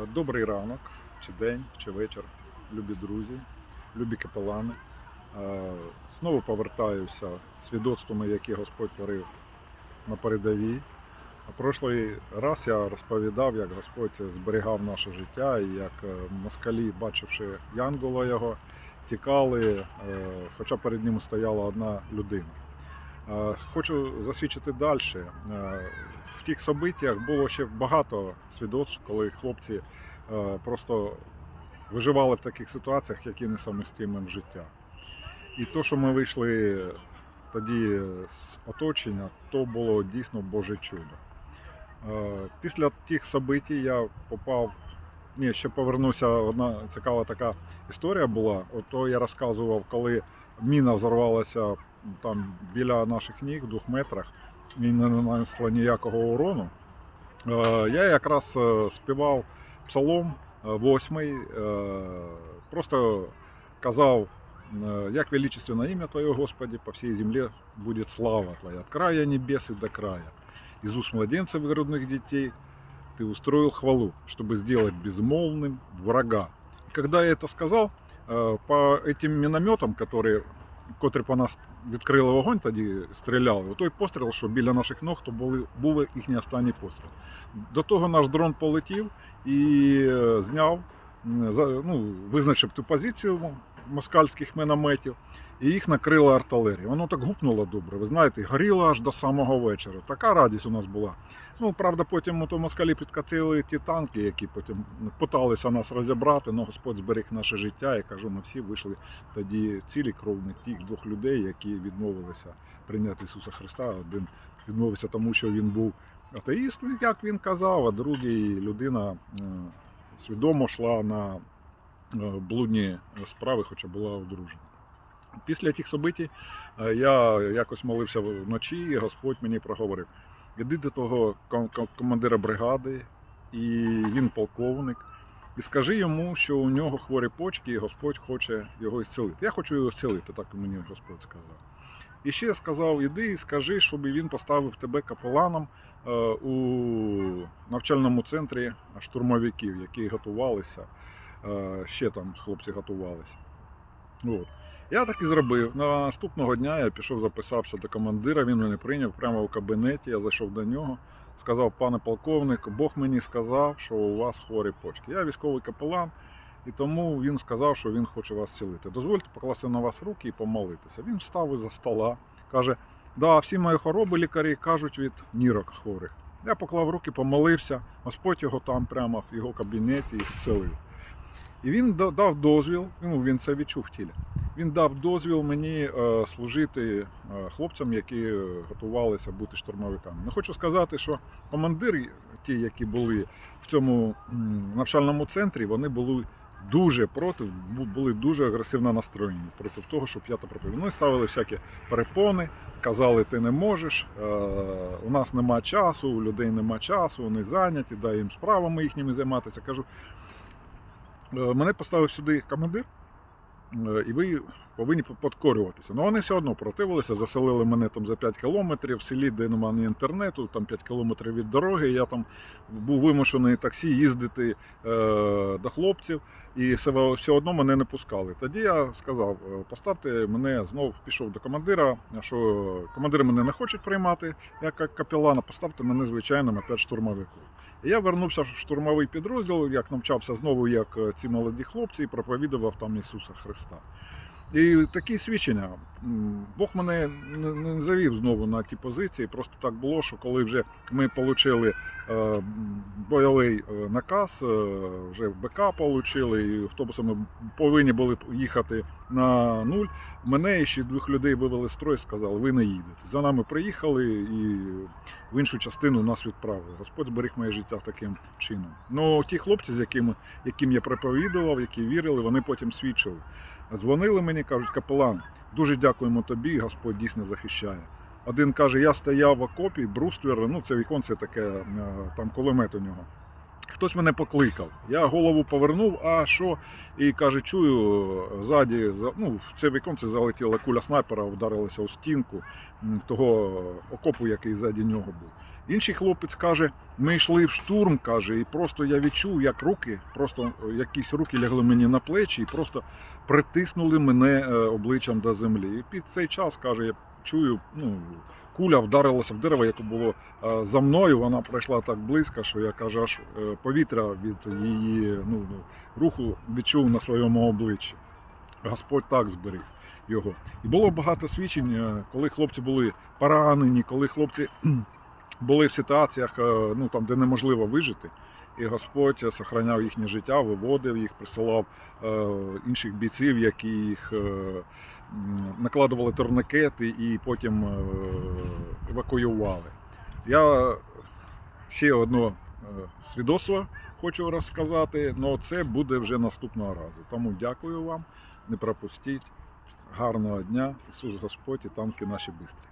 Е, Добрий ранок, чи день, чи вечір, любі друзі, любі капелани. Е, Знову повертаюся свідоцтвами, які Господь творив на передовій. Прошлий раз я розповідав, як Господь зберігав наше життя і як е, москалі, бачивши Янгола його, тікали, хоча перед ним стояла одна людина. Е, Хочу засвідчити далі. В тих событиях було ще багато свідоцтв, коли хлопці е, просто виживали в таких ситуаціях, які несамостійні в життя. І то, що ми вийшли тоді з оточення, то було дійсно Боже чудо. Е, Після тих событий я попав. Ні, ще повернуся. Одна цікава така історія була. Ото я розказував, коли міна взорвалася там біля наших ніг в двох метрах і не нанесла ніякого урону. Е, Я якраз е, співав псалом е, восьмий, е, просто казав, е, як величественно ім'я Твоє, Господи, по всій землі буде слава Твоя, от края небес и до края. Из уст младенцев и грудных детей Ты устроил хвалу, чтобы сделать безмолвным врага. И когда я это сказал, е, по этим мінометам, которые котрі по нас відкрили вогонь, тоді стріляли. Той постріл, що біля наших ног, то були, був їхній останній постріл. До того наш дрон полетів і е, зняв, ну, визначив ту позицію москальських мінометів, і їх накрила артилерія. Воно так гупнуло добре. Ви знаєте, горіло аж до самого вечора. Така радість у нас була. Ну, правда, потім то москалі підкатили ті танки, які потім питалися нас розібрати, але Господь зберіг наше життя. Я кажу, ми всі вийшли тоді цілі кровні тих двох людей, які відмовилися прийняти Ісуса Христа. Один відмовився тому, що він був атеїст, як він казав, а другий людина свідомо йшла на блудні справи, хоча була одружена. Після тих событий е, я якось молився вночі, і Господь мені проговорив: іди до того ком- ком- командира бригади, і він полковник. І скажи йому, що у нього хворі почки, і Господь хоче його зцілити. Я хочу його зцілити, так мені Господь сказав. І ще сказав: іди і скажи, щоб він поставив тебе капеланом е, у навчальному центрі штурмовиків, які готувалися. Е, Ще там хлопці готувалися. От. Я так і зробив. Наступного дня я пішов, записався до командира, він мене прийняв прямо в кабінеті. Я зайшов до нього, сказав, пане полковник, Бог мені сказав, що у вас хворі почки. Я військовий капелан, і тому він сказав, що він хоче вас цілити. Дозвольте покласти на вас руки і помолитися. Він встав із-за стола, каже: да, всі мої хвороби лікарі кажуть від нірок хворих. Я поклав руки, помолився, Господь його там прямо в його кабінеті і зцілив. І він дав дозвіл, ну він це відчув в тілі. Він дав дозвіл мені е, служити е, хлопцям, які е, готувалися бути штурмовиками. Не хочу сказати, що командири, ті, які були в цьому навчальному центрі, вони були дуже проти, були дуже агресивно настроєні проти того, щоб я то проповідав. Вони ставили всякі перепони, казали, ти не можеш, у нас нема часу, у людей нема часу, вони зайняті, дай їм справами їхніми займатися. Кажу, мене поставив сюди командир. Е, і ви повинні підкорюватися. Ну вони все одно противилися, заселили мене там за 5 кілометрів в селі, де немає інтернету, там 5 кілометрів від дороги. Я там був вимушений таксі їздити е, до хлопців, і все, одно мене не пускали. Тоді я сказав, е, поставте мене знов пішов до командира, що командири мене не хочуть приймати як капелана, поставте мене звичайним опять штурмовиком. І я вернувся в штурмовий підрозділ, як навчався знову, як е, ці молоді хлопці, і проповідував там Ісуса Христа. І такі свідчення. Бог мене не завів знову на ті позиції. Просто так було, що коли вже ми отримали бойовий е, наказ, е, вже БК отримали, і автобусами повинні були їхати на нуль. Мене і ще двох людей вивели з строю, сказали, ви не їдете. За нами приїхали і в іншу частину нас відправили. Господь зберіг моє життя таким чином. Ну, ті хлопці, з якими, яким я проповідував, які вірили, вони потім свідчили. Дзвонили мені, кажуть, капелан, дуже дякуємо тобі, Господь дійсно захищає. Один каже, я стояв в окопі, бруствер, ну це віконце таке, е, там кулемет у нього. Хтось мене покликав. Я голову повернув, а що? І каже, чую, ззаді, ну, в це віконце залетіла куля снайпера, вдарилася у стінку того окопу, який ззаді нього був. Інший хлопець каже, ми йшли в штурм, каже, і просто я відчув, як руки, просто якісь руки лягли мені на плечі і просто притиснули мене е, обличчям до землі. І під цей час, каже, чую, ну, куля вдарилася в дерево, яке було е, за мною. Вона пройшла так близько, що я каже, аж е, повітря від її ну, руху відчув на своєму обличчі. Господь так зберіг його. І було багато свідчень, е, коли хлопці були поранені, коли хлопці були в ситуаціях, ну, там, де неможливо вижити. І Господь сохраняв їхнє життя, виводив їх, присилав е, інших бійців, які їх е, накладували турникети і потім е, евакуювали. Я ще одне свідоцтво хочу розказати, але це буде вже наступного разу. Тому дякую вам, не пропустіть. Гарного дня, Ісус Господь і танки наші бистрі.